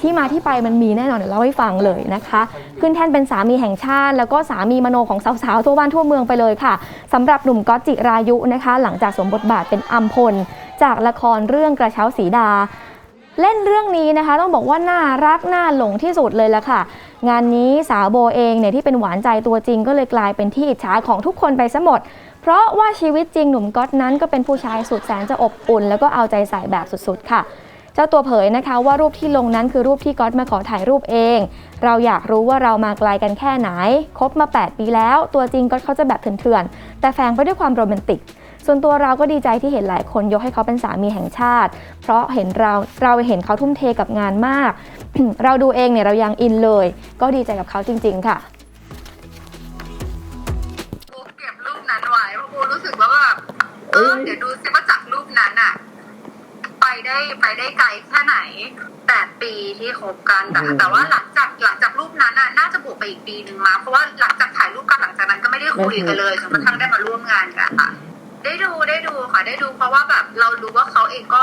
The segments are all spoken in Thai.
ที่มาที่ไปมันมีแน่นอนเดี๋ยวเล่าให้ฟังเลยนะคะ ขึ้นแท่นเป็นสามีแห่งชาติ แล้วก็สามีมโนของสาวๆทั่วบ้านทั่วเมืองไปเลยค่ะสำหรับหนุ่มก๊อตจิรายุนะคะ หลังจากสวมบทบาทเป็นอัมพล จากละครเรื่องกระเช้าสีดา เล่นเรื่องนี้นะคะ ต้องบอกว่าน่ารักน่าหลงที่สุดเลยละค่ะ งานนี้สาวโบเองเนี่ยที่เป็นหวานใจตัวจริง ก็เลยกลายเป็นที่อิจฉาของทุกคนไปซะหมดเพราะว่าชีวิตจริงหนุ่มก๊อตนั้นก็เป็นผู้ชายสุดแสนจะอบอุ่น แล้วก็เอาใจใส่แบบสุดๆ ค่ะ เจ้าตัวเผยนะคะว่ารูปที่ลงนั้นคือรูปที่ก๊อตมาขอถ่ายรูปเอง เราอยากรู้ว่าเรามาไกลกันแค่ไหน คบมา 8 ปีแล้ว ตัวจริงก๊อตเขาจะแบบเถื่อนๆ แต่แฝงไปด้วยความโรแมนติก ส่วนตัวเราก็ดีใจที่เห็นหลายคนยกให้เขาเป็นสามีแห่งชาติ เพราะเห็นเราเราเห็นเขาทุ่มเทกับงานมาก เราดูเองเนี่ยเรายังอินเลย ก็ดีใจกับเขาจริง ๆ ค่ะกูเก็บรูปนั้นไว้เพราะกูรู้สึกว่าแบบเออเดี๋ยวดูซิว่าจากรูปนั้นอะ ไปได้ไปได้ไกลแค่ไหนแปดปีที่คบกันแต่โอ้โหแต่ว่าหลังจากหลังจากรูปนั้นอะน่าจะบวกไปอีกปีหนึ่งมา เพราะว่าหลังจากถ่ายรูปกันหลังจากนั้นก็ไม่ได้คุยกันเลยจนกระทั่งได้มาร่วมงานกันค่ะ ได้ดูได้ดูค่ะได้ดูเพราะว่าแบบเรารู้ว่าเขาเองก็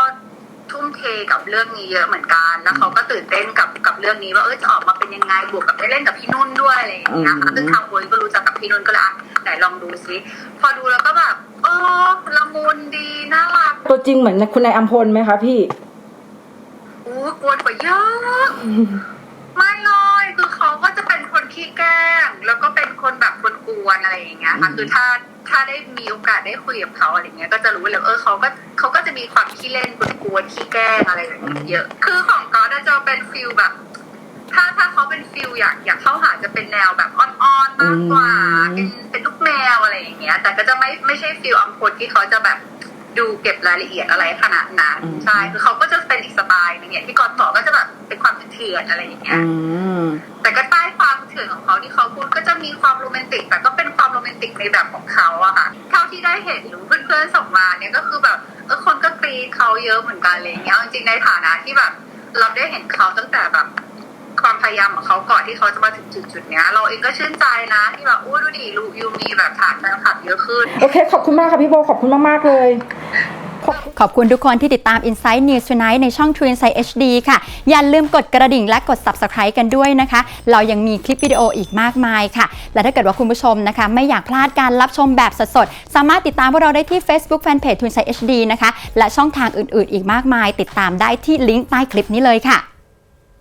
ทุ่มเทกับเรื่องนี้เยอะเหมือนกันแล้วเขาก็ตื่นเต้นกับกับเรื่องนี้ว่าเออจะออกมาเป็นยังไงบวกกับได้เล่นกับพี่นุ่นด้วยอะไรอย่างเงี้ยค่ะอืมซึ่งทางโวยก็รู้จักกับพี่นุ่นก็เลยอะไหนลองดูซิพอดูแล้วก็แบบ จริงเหมือนคุณนายอัมพลไหมคะพี่อู้กวนกว่าเยอะ ไม่เลยคือเขาก็จะเป็นคนขี้แกล้ง แล้วก็เป็นคนแบบกวนๆอะไรอย่างเงี้ยค่ะอืมคือถ้าถ้าได้มีโอกาสได้คุยกับเขาอะไรเงี้ย ก็จะรู้เลยเออเขาก็เขาก็จะมีความขี้เล่นกวนๆขี้แกล้งอะไรอย่างเงี้ยเยอะ คือของก๊อตอะจะเป็นฟิลแบบ ถ้าถ้าเขาเป็นฟิลอยากอยากเข้าหาจะเป็นแนวแบบอ่อนๆมากกว่าอืมเป็นเป็นลูกแมวอะไรอย่างเงี้ย แต่ก็จะไม่ไม่ใช่ฟิลอัมพลที่เขาจะแบบ ดูเก็บรายละเอียดอะไรขนาดนั้นใช่คือเขาก็จะเป็นอีกสไตล์หนึงเนี่ยที่ก่อนต่อก็จะแบบเป็นความเถื่อนๆอะไรอย่างเงี้ยอืมแต่ก็ใต้ความเถื่อนของเขาที่เขาพูดก็จะมีความโรแมนติก แต่ก็เป็นความโรแมนติกในแบบของเขาอะค่ะเท่าที่ได้เห็นหรือเพื่อนๆส่งมาเนี่ยก็คือแบบเออคนก็กรีดเขาเยอะเหมือนกันอะไรอย่างเงี้ยเอาจริงๆในฐานะที่แบบเราได้เห็นเขาตั้งแต่แบบ ความพ ยายามของเขาก่อนที่เขาจะมาถึงจุดๆเนี้ย เราเองก็ชื่นใจนะ ที่แบบอู้ดูดิลูกยูมีแบบฐานแฟนคลับเยอะขึ้น โอเค ขอบคุณมากค่ะพี่โบขอบคุณมาก ๆ เลยขอบคุณทุกคนที่ติดตาม Inside News Tonight ในช่อง True Insight HD ค่ะ อย่าลืมกดกระดิ่งและกด Subscribe กันด้วยนะคะ เรายังมีคลิปวิดีโออีกมากมายค่ะ และถ้าเกิดว่าคุณผู้ชมนะคะ ไม่อยากพลาดการรับชมแบบสดๆ สามารถติดตามพวกเราได้ที่ Facebook Fanpage True Insight HD นะคะ และช่องทางอื่นๆ อีกมากมาย ติดตามได้ที่ลิงก์ใต้คลิปนี้เลยค่ะ